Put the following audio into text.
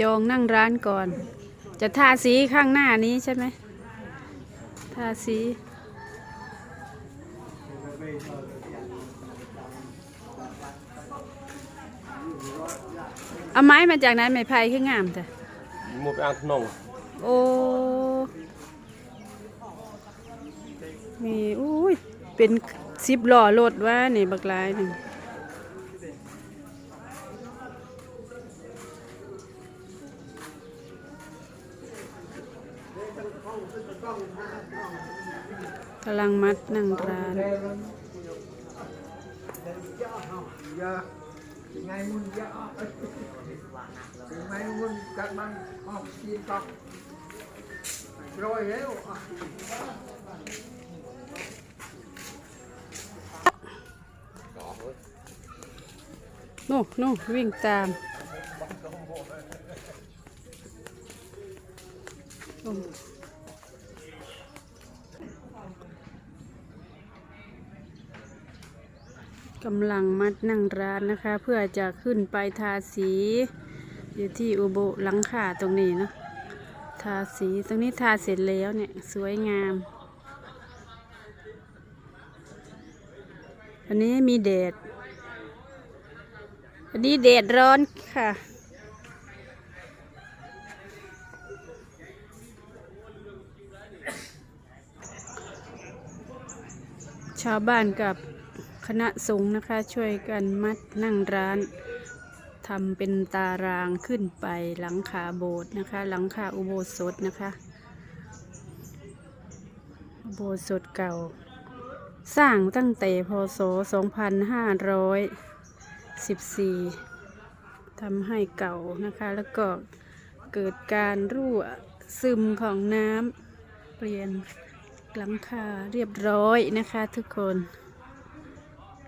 จองนั่งร้านก่อน จะทาสีข้างหน้านี้ใช่ไหมทาสี เอาไม้มาจากไหนไม้ไผ่คืองามจ้ะหมดไปอ่างขนงโอ้ มีอุ้ย เป็นสิบล้อรถว่านี่บักหลายหนึ่ง กำลังมัดนั่งร้านไงมุนยะงไงมุนกันมันออกกินกับรอยแล้วโน่โน่วิ่งตามโอ้ กำลังมัดนั่งร้านนะคะ เพื่อจะขึ้นไปทาสี อยู่ที่อุโบหลังคาตรงนี้เนอะทาสีตรงนี้ทาเสร็จแล้วเนี่ยสวยงามอันนี้มีแดดอันนี้แดดร้อนค่ะชาวบ้านกับ คณะสงฆ์นะคะช่วยกันมัดนั่งร้านทำเป็นตารางขึ้นไปหลังคาโบสถ์นะคะ หลังคาอุโบสถนะคะอุโบสถเก่า สร้างตั้งแต่พศ 2514ทำให้เก่านะคะ แล้วก็เกิดการรั่วซึมของน้ำเปลี่ยนหลังคาเรียบร้อยนะคะทุกคน